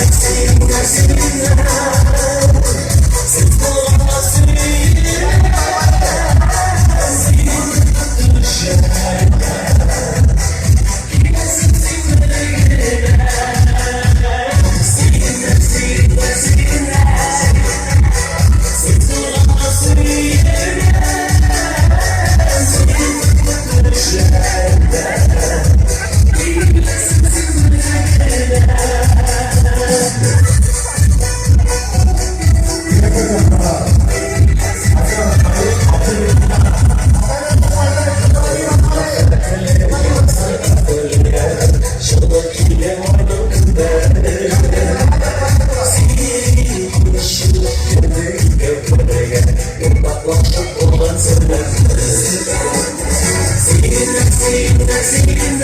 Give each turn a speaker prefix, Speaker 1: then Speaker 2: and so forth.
Speaker 1: Sexy, sexy, sexy. Singing